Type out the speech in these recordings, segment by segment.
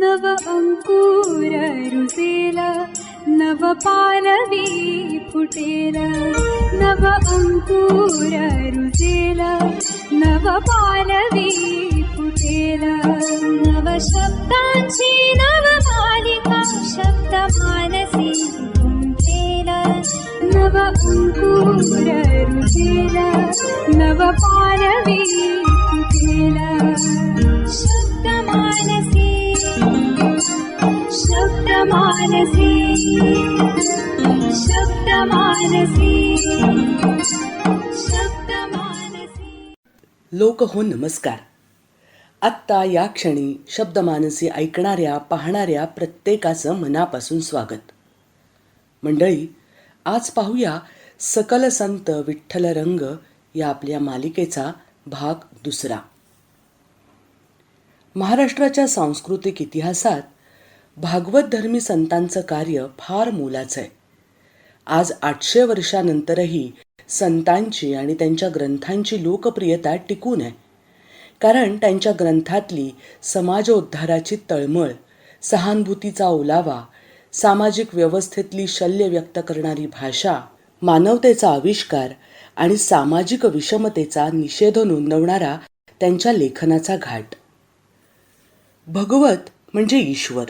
नव अंकूर रुचेला नव पालवी पुटेर नव अंकूर नव पालवी पुटेर नव शब्दी नवपालिका शब्दमानसी पुटेर नव अंकूर नव पालवी पुटेला शब्दमानसी शब्द मानसी शब्द मानसी शब्द मानसी। लोक हो नमस्कार. आत्ता या क्षणी शब्दमानसी ऐकणाऱ्या पाहणाऱ्या प्रत्येकाचं मनापासून स्वागत. मंडळी आज पाहूया सकल संत विठ्ठल रंग या आपल्या मालिकेचा भाग दुसरा. महाराष्ट्राच्या सांस्कृतिक इतिहासात भागवत धर्मी संतांचं कार्य फार मोलाचं आहे. आज आठशे वर्षानंतरही संतांची आणि त्यांच्या ग्रंथांची लोकप्रियता टिकून आहे. कारण त्यांच्या ग्रंथातली समाजोद्धाराची तळमळ सहानुभूतीचा ओलावा सामाजिक व्यवस्थेतली शल्य व्यक्त करणारी भाषा मानवतेचा आविष्कार आणि सामाजिक विषमतेचा निषेध नोंदवणारा त्यांच्या लेखनाचा घाट. भगवत म्हणजे ईश्वर.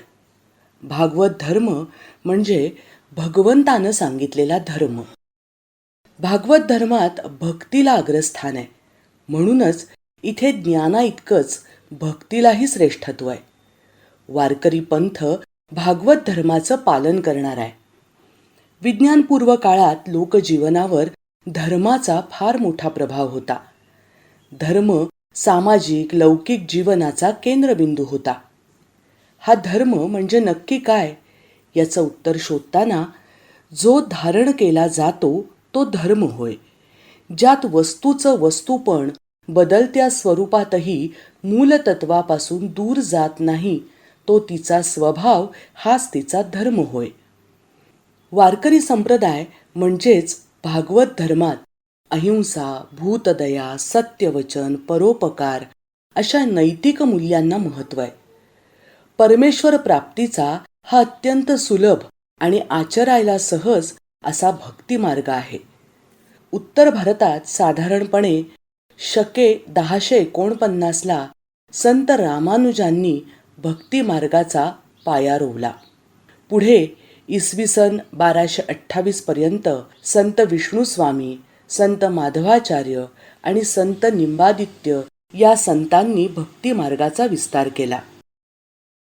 भागवत धर्म म्हणजे भगवंतानं सांगितलेला धर्म. भागवत धर्मात भक्तीला अग्रस्थान आहे. म्हणूनच इथे ज्ञाना इतकंच भक्तीलाही श्रेष्ठत्व आहे. वारकरी पंथ भागवत धर्माचं पालन करणार आहे. विज्ञानपूर्व काळात लोकजीवनावर धर्माचा फार मोठा प्रभाव होता. धर्म सामाजिक लौकिक जीवनाचा केंद्रबिंदू होता. हा धर्म म्हणजे नक्की काय? याचं उत्तर शोधताना जो धारण केला जातो तो धर्म होय. ज्यात वस्तूचं वस्तूपण बदलत्या स्वरूपातही मूलतत्वापासून दूर जात नाही तो तिचा स्वभाव हाच तिचा धर्म होय. वारकरी संप्रदाय म्हणजेच भागवत धर्मात अहिंसा भूतदया सत्यवचन परोपकार अशा नैतिक मूल्यांना महत्त्व आहे. परमेश्वर प्राप्तीचा हा अत्यंत सुलभ आणि आचरायला सहज असा भक्ती मार्ग आहे. उत्तर भारतात साधारणपणे शके दहाशे एकोणपन्नासला संत रामानुजांनी भक्ती मार्गाचा पाया रोवला. पुढे इसवी सन बाराशे अठ्ठावीस पर्यंत संत विष्णुस्वामी संत माधवाचार्य आणि संत निंबादित्य या संतांनी भक्ती मार्गाचा विस्तार केला.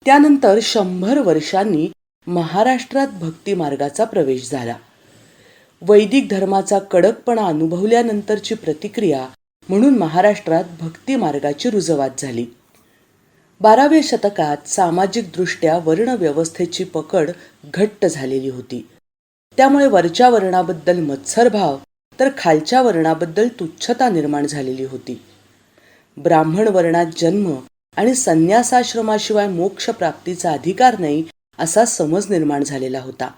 त्यानंतर शंभर वर्षांनी महाराष्ट्रात भक्तिमार्गाचा प्रवेश झाला. वैदिक धर्माचा कडकपणा अनुभवल्यानंतरची प्रतिक्रिया म्हणून महाराष्ट्रात भक्तिमार्गाची रुजवात झाली. बाराव्या शतकात सामाजिकदृष्ट्या वर्णव्यवस्थेची पकड घट्ट झालेली होती. त्यामुळे वरच्या वर्णाबद्दल मत्सरभाव तर खालच्या वर्णाबद्दल तुच्छता निर्माण झालेली होती. ब्राह्मण वर्णात जन्म आणि संन्यासाश्रमाशिवाय मोक्ष प्राप्तीचा अधिकार नाही असा समज निर्माण झालेला होता.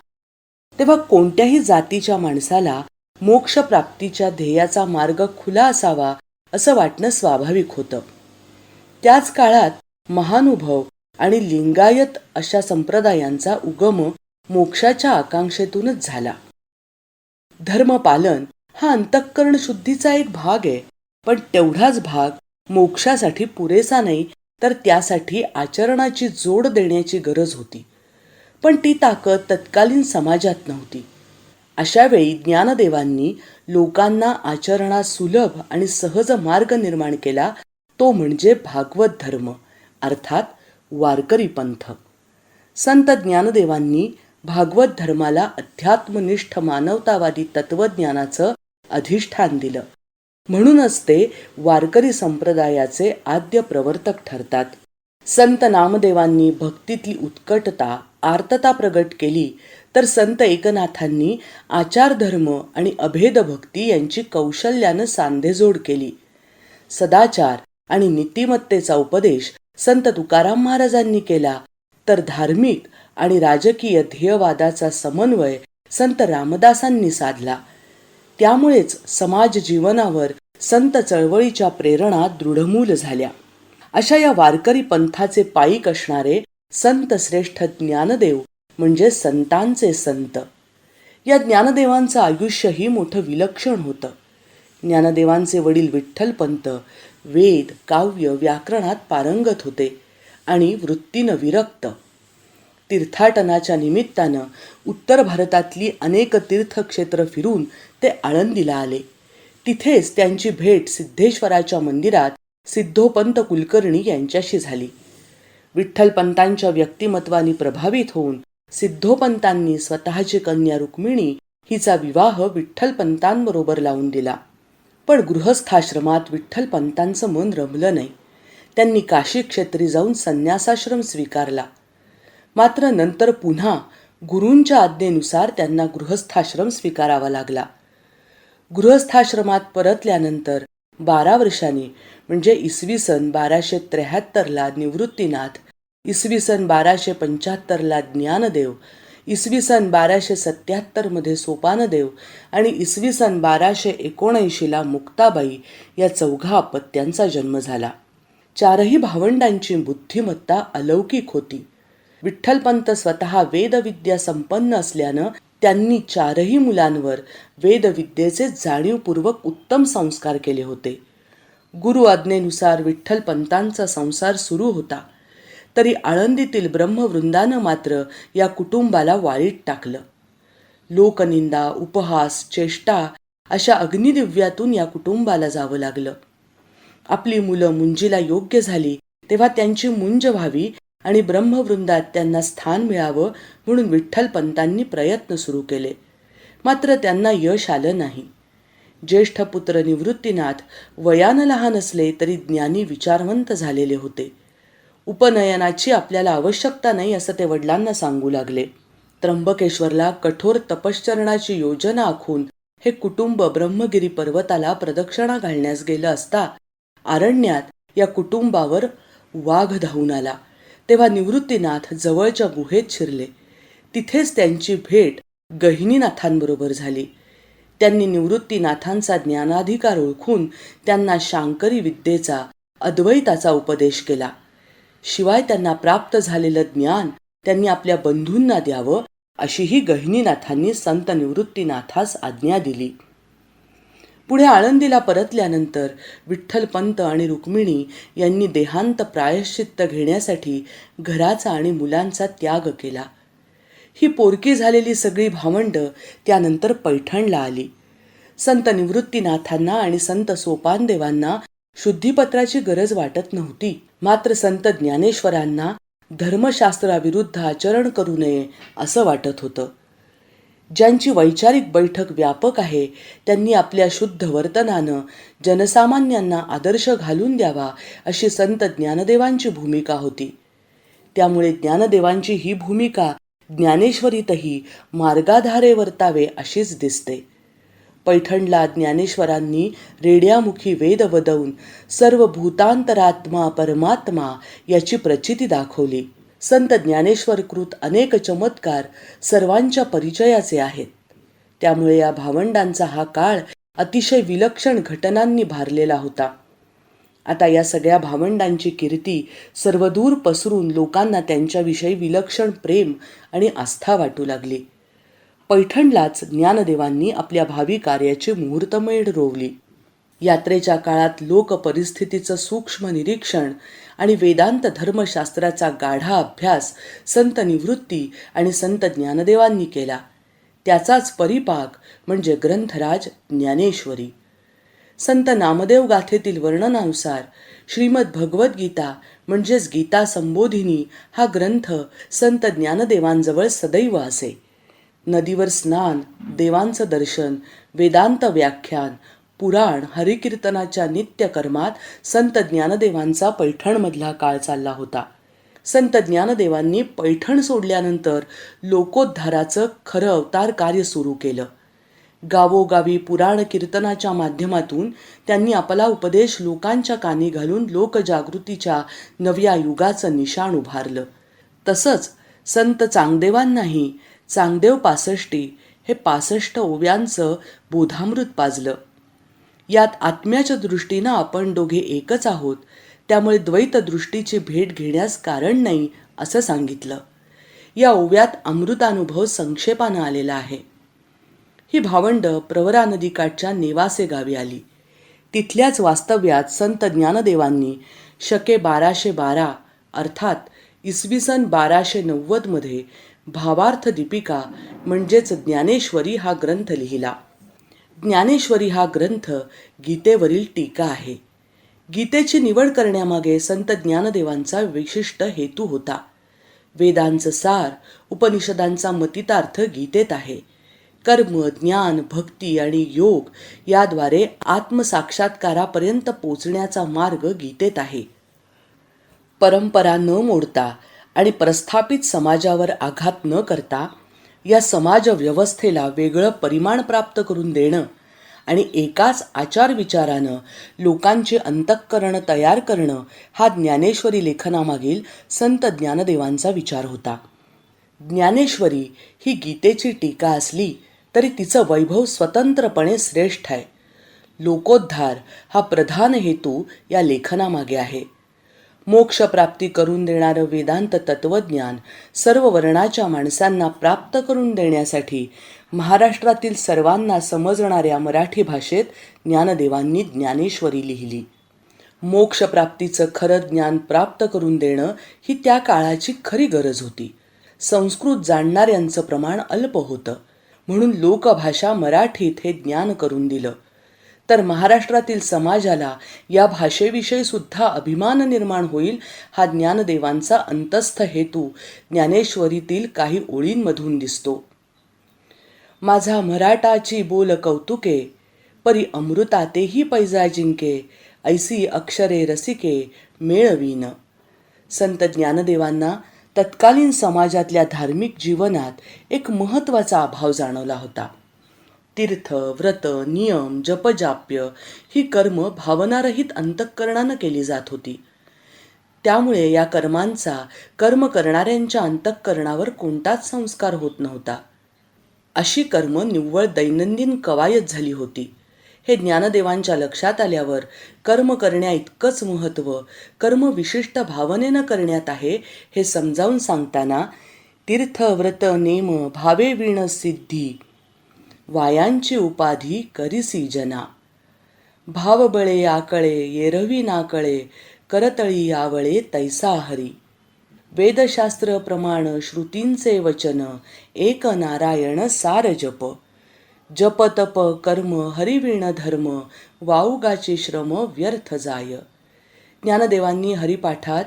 तेव्हा कोणत्याही जातीच्या माणसाला मोक्ष प्राप्तीच्या ध्येयाचा मार्ग खुला असावा असं वाटणं स्वाभाविक होतं. त्याच काळात महानुभव आणि लिंगायत अशा संप्रदायांचा उगम मोक्षाच्या आकांक्षेतूनच झाला. धर्मपालन हा अंतःकरण शुद्धीचा एक भाग आहे पण तेवढाच भाग मोक्षासाठी पुरेसा नाही तर त्यासाठी आचरणाची जोड देण्याची गरज होती. पण ती ताकद तत्कालीन समाजात नव्हती. अशावेळी ज्ञानदेवांनी लोकांना आचरणात सुलभ आणि सहज मार्ग निर्माण केला तो म्हणजे भागवत धर्म अर्थात वारकरी पंथ. संत ज्ञानदेवांनी भागवत धर्माला अध्यात्मनिष्ठ मानवतावादी तत्वज्ञानाचं अधिष्ठान दिलं. म्हणूनच ते वारकरी संप्रदायाचे आद्य प्रवर्तक ठरतात. संत नामदेवांनी भक्तीतली उत्कटता आर्तता प्रगट केली तर संत एकनाथांनी आचारधर्म आणि अभेद भक्ती यांची कौशल्यानं सांधेजोड केली. सदाचार आणि नीतिमत्तेचा उपदेश संत तुकाराम महाराजांनी केला तर धार्मिक आणि राजकीय ध्येयवादाचा समन्वय संत रामदासांनी साधला. त्यामुळेच समाज जीवनावर संत चळवळीच्या प्रेरणा दृढमूल झाल्या. अशा या वारकरी पंथाचे पायिक असणारे संत श्रेष्ठ ज्ञानदेव म्हणजे संतांचे संत. या ज्ञानदेवांचं आयुष्यही मोठं विलक्षण होतं. ज्ञानदेवांचे वडील विठ्ठलपंत वेद काव्य व्याकरणात पारंगत होते आणि वृत्तीनं विरक्त. तीर्थाटनाच्या निमित्तानं उत्तर भारतातली अनेक तीर्थक्षेत्र फिरून ते आळंदीला आले. तिथेच त्यांची भेट सिद्धेश्वराच्या मंदिरात सिद्धोपंत कुलकर्णी यांच्याशी झाली. विठ्ठलपंतांच्या व्यक्तिमत्वाने प्रभावित होऊन सिद्धोपंतांनी स्वतःची कन्या रुक्मिणी हिचा विवाह विठ्ठलपंतांबरोबर लावून दिला. पण गृहस्थाश्रमात विठ्ठलपंतांचं मन रमलं नाही. त्यांनी काशी क्षेत्री जाऊन संन्यासाश्रम स्वीकारला. मात्र नंतर पुन्हा गुरूंच्या आज्ञेनुसार त्यांना गृहस्थाश्रम स्वीकारावा लागला. गृहस्थाश्रमात परतल्यानंतर बारा वर्षांनी म्हणजे इसवी सन बाराशे त्र्याहत्तरला निवृत्तीनाथ इसवी सन बाराशे पंच्याहत्तरला ज्ञानदेव इसवी सन बाराशे सत्याहत्तरमध्ये सोपानदेव आणि इसवी सन बाराशे एकोणऐंशीला मुक्ताबाई या चौघा अपत्यांचा जन्म झाला. चारही भावंडांची बुद्धिमत्ता अलौकिक होती. विठ्ठलपंत स्वतः वेदविद्या संपन्न असल्यानं त्यांनी चारही मुलांवर वेदविद्येचे जाणीवपूर्वक उत्तम संस्कार केले होते. गुरु आज्ञेनुसार विठ्ठलपंतांचा संसार सुरू होता. तरी आळंदीतील ब्रह्मवृंदानं मात्र या कुटुंबाला वाळीत टाकलं. लोकनिंदा उपहास चेष्टा अशा अग्निदिव्यातून या कुटुंबाला जावं लागलं. आपली मुलं मुंजीला योग्य झाली तेव्हा त्यांची मुंज व्हावी आणि ब्रह्मवृंदात त्यांना स्थान मिळावं म्हणून विठ्ठलपंतांनी प्रयत्न सुरू केले. मात्र त्यांना यश आलं नाही. ज्येष्ठ पुत्र निवृत्तीनाथ वयानं लहान असले तरी ज्ञानी विचारवंत झालेले होते. उपनयनाची आपल्याला आवश्यकता नाही असं ते वडिलांना सांगू लागले. त्र्यंबकेश्वरला कठोर तपश्चरणाची योजना आखून हे कुटुंब ब्रह्मगिरी पर्वताला प्रदक्षिणा घालण्यास गेलं असता आरण्यात या कुटुंबावर वाघ धावून आला. तेव्हा निवृत्तीनाथ जवळच्या गुहेत शिरले. तिथेच त्यांची भेट गहिनीनाथांबरोबर झाली. त्यांनी निवृत्तीनाथांचा ज्ञानाधिकार ओळखून त्यांना शांकरी विद्येचा अद्वैताचा उपदेश केला. शिवाय त्यांना प्राप्त झालेलं ज्ञान त्यांनी आपल्या बंधूंना द्यावं अशीही गहिनीनाथांनी संत निवृत्तीनाथास आज्ञा दिली. पुढे आळंदीला परतल्यानंतर विठ्ठलपंत आणि रुक्मिणी यांनी देहांत प्रायश्चित्त घेण्यासाठी घराचा आणि मुलांचा त्याग केला. ही पोरकी झालेली सगळी भावंड त्यानंतर पैठणला आली. संत निवृत्तीनाथांना आणि संत सोपानदेवांना शुद्धीपत्राची गरज वाटत नव्हती. मात्र संत ज्ञानेश्वरांना धर्मशास्त्राविरुद्ध आचरण करू नये असं वाटत होतं. ज्यांची वैचारिक बैठक व्यापक आहे त्यांनी आपल्या शुद्ध वर्तनानं जनसामान्यांना आदर्श घालून द्यावा अशी संत ज्ञानदेवांची भूमिका होती. त्यामुळे ज्ञानदेवांची ही भूमिका ज्ञानेश्वरीतही मार्गाधारे वर्तावे अशीच दिसते. पैठणला ज्ञानेश्वरांनी रेड्यामुखी वेद वदवून सर्व भूतांतरात्मा परमात्मा याची प्रचिती दाखवली. संत ज्ञानेश्वरकृत अनेक चमत्कार सर्वांच्या परिचयाचे आहेत. त्यामुळे या भावंडांचा हा काळ अतिशय विलक्षण घटनांनी भारलेला होता. आता या सगळ्या भावंडांची कीर्ती सर्वदूर पसरून लोकांना त्यांच्याविषयी विलक्षण प्रेम आणि आस्था वाटू लागली. पैठणलाच ज्ञानदेवांनी आपल्या भावी कार्याची मुहूर्तमेढ रोवली. यात्रेच्या काळात लोक परिस्थितीचं सूक्ष्म निरीक्षण आणि वेदांत धर्मशास्त्राचा गाढा अभ्यास संत निवृत्ती आणि संत ज्ञानदेवांनी केला. त्याचाच परिपाक म्हणजे ग्रंथराज ज्ञानेश्वरी. संत नामदेव गाथेतील वर्णनानुसार श्रीमद भगवद्गीता म्हणजेच गीता संबोधिनी हा ग्रंथ संत ज्ञानदेवांजवळ सदैव असे. नदीवर स्नान देवांचं दर्शन वेदांत व्याख्यान पुराण हरिकीर्तनाच्या नित्यकर्मात संत ज्ञानदेवांचा पैठणमधला काळ चालला होता. संत ज्ञानदेवांनी पैठण सोडल्यानंतर लोकोद्धाराचं खरं अवतार कार्य सुरू केलं. गावोगावी पुराण कीर्तनाच्या माध्यमातून त्यांनी आपला उपदेश लोकांच्या कानी घालून लोकजागृतीच्या नव्या युगाचं निशाण उभारलं. तसंच संत चांगदेवांनाही चांगदेव पासष्टी हे पासष्ट ओव्यांचं बोधामृत पाजलं. यात आत्म्याच्या दृष्टीनं आपण दोघे एकच आहोत. त्यामुळे द्वैत दृष्टीची भेट घेण्यास कारण नाही असं सांगितलं. या ओव्यात अमृतानुभव संक्षेपानं आलेला आहे. ही भावंड प्रवरा नदीकाठच्या नेवासे गावी आली. तिथल्याच वास्तव्यात संत ज्ञानदेवांनी शके बाराशे बारा अर्थात इसवी सन बाराशे नव्वदमध्ये भावार्थ दीपिका म्हणजेच ज्ञानेश्वरी हा ग्रंथ लिहिला. ज्ञानेश्वरी हा ग्रंथ गीतेवरील टीका आहे. गीतेची निवड करण्यामागे संत ज्ञानदेवांचा विशिष्ट हेतू होता. वेदांचं सार उपनिषदांचा मतितार्थ गीतेत आहे. कर्म ज्ञान भक्ती आणि योग याद्वारे आत्मसाक्षात्कारापर्यंत पोचण्याचा मार्ग गीतेत आहे. परंपरा न मोडता आणि प्रस्थापित समाजावर आघात न करता या समाज व्यवस्थेला वेगळं परिमाण प्राप्त करून देणं आणि एकाच आचार विचारानं लोकांचे अंतःकरण तयार करणं हा ज्ञानेश्वरी लेखनामागील संत ज्ञानदेवांचा विचार होता. ज्ञानेश्वरी ही गीतेची टीका असली तरी तिचं वैभव स्वतंत्रपणे श्रेष्ठ आहे. लोकोद्धार हा प्रधान हेतू या लेखनामागे आहे. मोक्षप्राप्ती करून देणारं वेदांत तत्वज्ञान सर्व वर्णाच्या माणसांना प्राप्त करून देण्यासाठी महाराष्ट्रातील सर्वांना समजणाऱ्या मराठी भाषेत ज्ञानदेवांनी ज्ञानेश्वरी लिहिली. मोक्षप्राप्तीचं खरं ज्ञान प्राप्त करून देणं ही त्या काळाची खरी गरज होती. संस्कृत जाणणाऱ्यांचं प्रमाण अल्प होतं. म्हणून लोकभाषा मराठीत हे ज्ञान करून दिलं. तर महाराष्ट्रातील समाजाला या भाषेविषयी सुद्धा अभिमान निर्माण होईल हा ज्ञानदेवांचा अंतस्थ हेतू ज्ञानेश्वरीतील काही ओळींमधून दिसतो. माझा मराठाची बोल कौतुके परी अमृतातेही पैजा जिंके ऐसी अक्षरे रसिके मेळवीन. संत ज्ञानदेवांना तत्कालीन समाजातल्या धार्मिक जीवनात एक महत्त्वाचा अभाव जाणवला होता. तीर्थ व्रत नियम जपजाप्य ही कर्म भावनारहित अंतःकरणानं केली जात होती. त्यामुळे या कर्मांचा कर्म करणाऱ्यांच्या अंतःकरणावर कोणताच संस्कार होत नव्हता. अशी कर्म निव्वळ दैनंदिन कवायत झाली होती. हे ज्ञानदेवांच्या लक्षात आल्यावर कर्म करण्या इतकंच महत्त्व कर्म विशिष्ट भावनेनं करण्यात आहे हे समजावून सांगताना तीर्थ व्रत नेम भावे विण सिद्धी वायांची उपाधी करिसी जना. भावबळे आकळे येरवी नाकळे करतळी यावळे तैसा हरी. वेदशास्त्र प्रमाण श्रुतींचे वचन एक नारायण सार जप. जप तप कर्म हरिवीण धर्म वाऊगाचे श्रम व्यर्थ जाय. ज्ञानदेवांनी हरिपाठात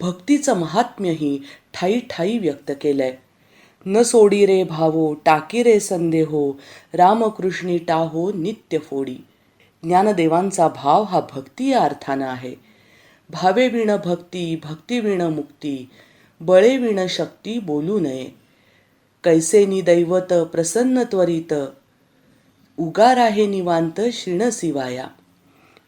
भक्तीचं महात्म्यही ठाई ठाई व्यक्त केलंय. न सोडी रे भावो टाकी रे संदेहो रामकृष्णी टाहो नित्य फोडी. ज्ञानदेवांचा भाव हा भक्ती या अर्थानं आहे. भावे विण भक्ती भक्ती विण मुक्ती बळे विण शक्ती बोलू नये. कैसेनी दैवत प्रसन्न त्वरित उगार आहे निवांत शिण शिवाया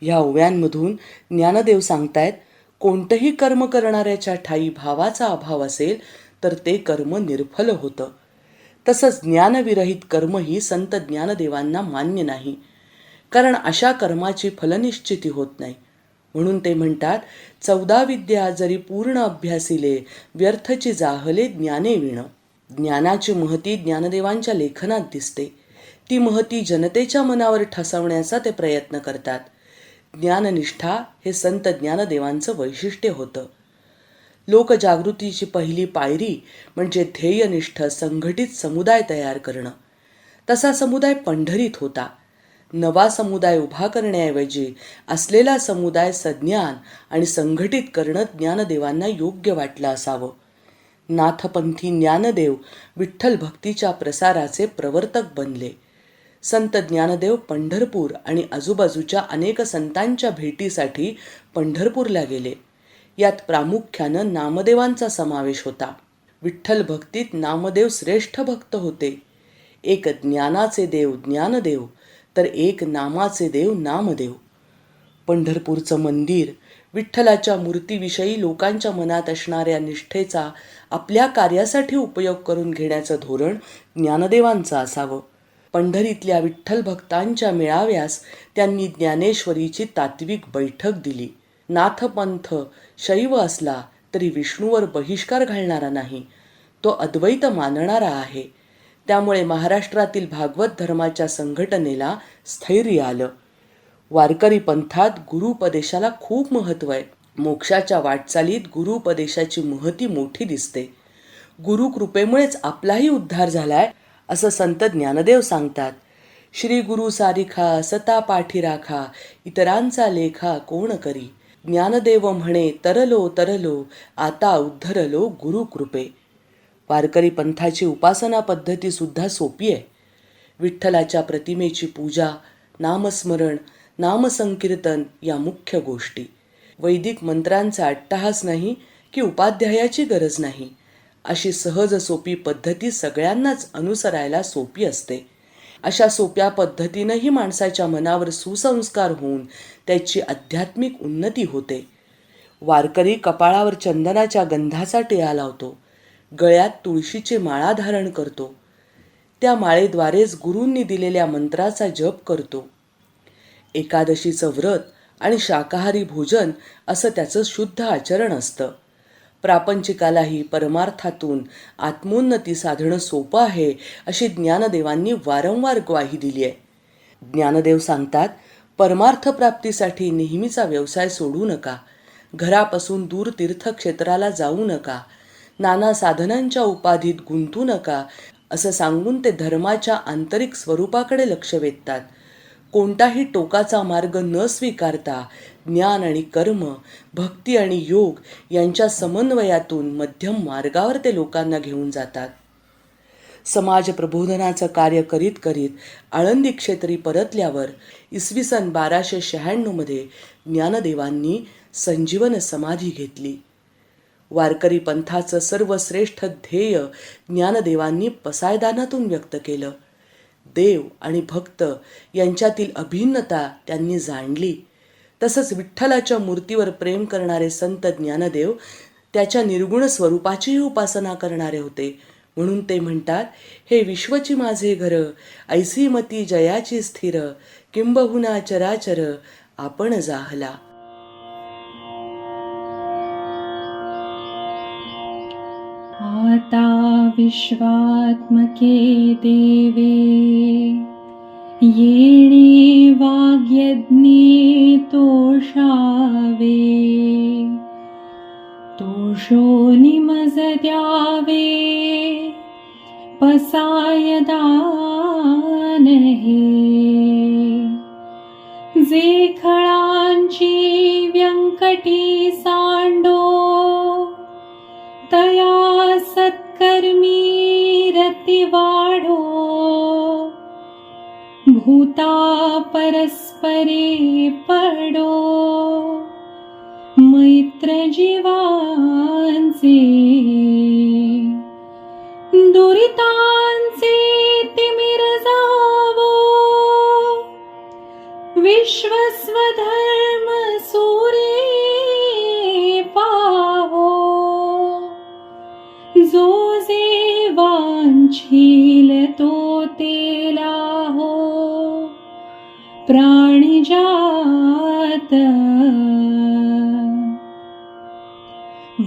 ह्या ओव्यांमधून ज्ञानदेव सांगतायत कोणतंही कर्म करणाऱ्याच्या ठाई भावाचा अभाव असेल तर ते कर्म निर्फल होतं. तसंच ज्ञानविरहित कर्मही संत ज्ञानदेवांना मान्य नाही. कारण अशा कर्माची फलनिश्चिती होत नाही. म्हणून ते म्हणतात चौदा विद्या जरी पूर्ण अभ्यासिले व्यर्थची जाहले ज्ञाने विण. ज्ञानाची महती ज्ञानदेवांच्या लेखनात दिसते. ती महती जनतेच्या मनावर ठसवण्याचा ते प्रयत्न करतात. ज्ञाननिष्ठा हे संत ज्ञानदेवांचं वैशिष्ट्य होतं. लोकजागृतीची पहिली पायरी म्हणजे ध्येयनिष्ठ संघटित समुदाय तयार करणं. तसा समुदाय पंढरीत होता. नवा समुदाय उभा करण्याऐवजी असलेला समुदाय सज्ञान आणि संघटित करणं ज्ञानदेवांना योग्य वाटलं असावं. नाथपंथी ज्ञानदेव विठ्ठल भक्तीच्या प्रसाराचे प्रवर्तक बनले. संत ज्ञानदेव पंढरपूर आणि आजूबाजूच्या अनेक संतांच्या भेटीसाठी पंढरपूरला गेले. यात प्रामुख्यानं नामदेवांचा समावेश होता. विठ्ठल भक्तीत नामदेव श्रेष्ठ भक्त होते. एक ज्ञानाचे देव ज्ञानदेव तर एक नामाचे देव नामदेव. पंढरपूरचं मंदिर विठ्ठलाच्या मूर्तीविषयी लोकांच्या मनात असणाऱ्या निष्ठेचा आपल्या कार्यासाठी उपयोग करून घेण्याचं धोरण ज्ञानदेवांचं असावं. पंढरीतल्या विठ्ठल भक्तांच्या मेळाव्यास त्यांनी ज्ञानेश्वरीची तात्विक बैठक दिली. नाथपंथ शैव असला तरी विष्णूवर बहिष्कार घालणारा नाही. तो अद्वैत मानणारा आहे. त्यामुळे महाराष्ट्रातील भागवत धर्माच्या संघटनेला स्थैर्य आलं. वारकरी पंथात गुरुपदेशाला खूप महत्त्व आहे. मोक्षाच्या वाटचालीत गुरुपदेशाची महती मोठी दिसते. गुरुकृपेमुळेच आपलाही उद्धार झालाय असं संत ज्ञानदेव सांगतात. श्री गुरु सारिखा सता पाठी राखा इतरांचा लेखा कोण करी? ज्ञानदेव म्हणे तरलो तरलो आता उद्धरलो गुरुकृपे वारकरी पंथाची उपासना पद्धती सुद्धा सोपी आहे. विठ्ठलाच्या प्रतिमेची पूजा नामस्मरण नामसंकीर्तन या मुख्य गोष्टी. वैदिक मंत्रांचा अट्टहास नाही की उपाध्यायाची गरज नाही. अशी सहज सोपी पद्धती सगळ्यांनाच अनुसरायला सोपी असते. अशा सोप्या पद्धतीनंही माणसाच्या मनावर सुसंस्कार होऊन त्याची आध्यात्मिक उन्नती होते. वारकरी कपाळावर चंदनाच्या गंधाचा टिळा लावतो गळ्यात तुळशीची माळा धारण करतो. त्या माळेद्वारेच गुरूंनी दिलेल्या मंत्राचा जप करतो. एकादशीचं व्रत आणि शाकाहारी भोजन असं त्याचं शुद्ध आचरण असतं. प्रापंचिकालाही परमार्थातून आत्मोन्नती साधणं सोपं आहे अशी ज्ञानदेवांनी वारंवार ग्वाही दिली आहे ज्ञानदेव सांगतात परमार्थप्राप्तीसाठी नेहमीचा व्यवसाय सोडू नका. घरापासून दूर तीर्थक्षेत्राला जाऊ नका. नाना साधनांच्या उपाधीत गुंतू नका असं सांगून ते धर्माच्या आंतरिक स्वरूपाकडे लक्ष वेधतात. कोणताही टोकाचा मार्ग न स्वीकारता ज्ञान आणि कर्म भक्ती आणि योग यांच्या समन्वयातून मध्यम मार्गावर ते लोकांना घेऊन जातात. समाज प्रबोधनाचं कार्य करीत करीत आळंदी क्षेत्री परतल्यावर इसवी सन बाराशे शहाण्णवमध्ये ज्ञानदेवांनी संजीवन समाधी घेतली. वारकरी पंथाचं सर्वश्रेष्ठ ध्येय ज्ञानदेवांनी पसायदानातून व्यक्त केलं. देव आणि भक्त यांच्यातील अभिन्नता त्यांनी जाणली. तसंच विठ्ठलाच्या मूर्तीवर प्रेम करणारे संत ज्ञानदेव त्याच्या निर्गुण स्वरूपाचीही उपासना करणारे होते. म्हणून ते म्हणतात हे विश्वची माझे घर ऐसी मती जयाची स्थिर किंबहुना चराचर आपण जाहला. आता विश्वात्मके देवे णे वा तोषावे तोषो निमजद्यावे। पसायदानहे। जे खळांची जेखाञ्ची व्यङ्कटीसाण्डो तया सत्कर्मी सत्कर्मीरतिवाढो वाढो परस्परे पडो. मैत्र जीवांचे दुरितांचे तिमिर जावो विश्वस्वधर्म सूरे पाहो जो जे वांछील तो तेला हो प्राणिजात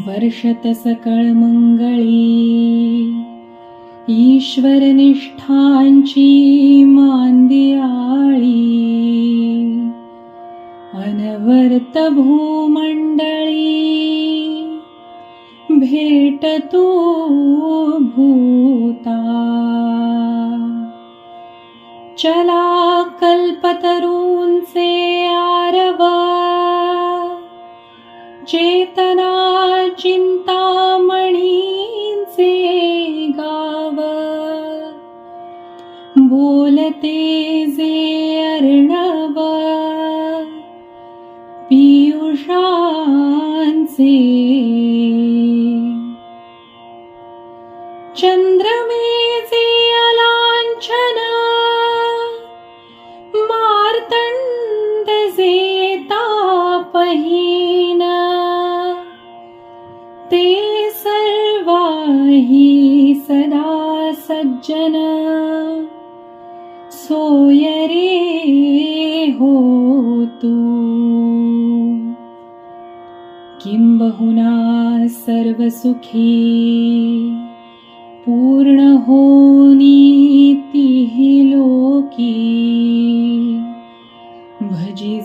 वर्षत सकळ मंगळी ईश्वर निष्ठांची मांदियाळी. अनवर्त भूमंडळी भेट तू भूता. चला कल्पतरूंचे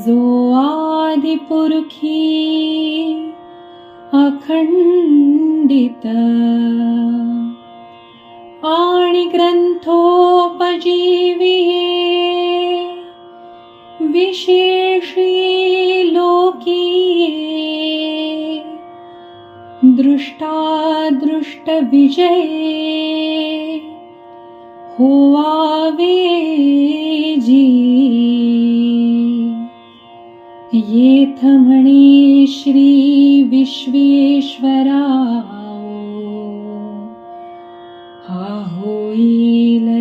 ो आदिपुरुखी अखण्डित। आणि विशेषी लोकीये दृष्टादृष्टविजये हो आवेजी थमणि श्रीविश्वेश्वरा हा होइलदानपसा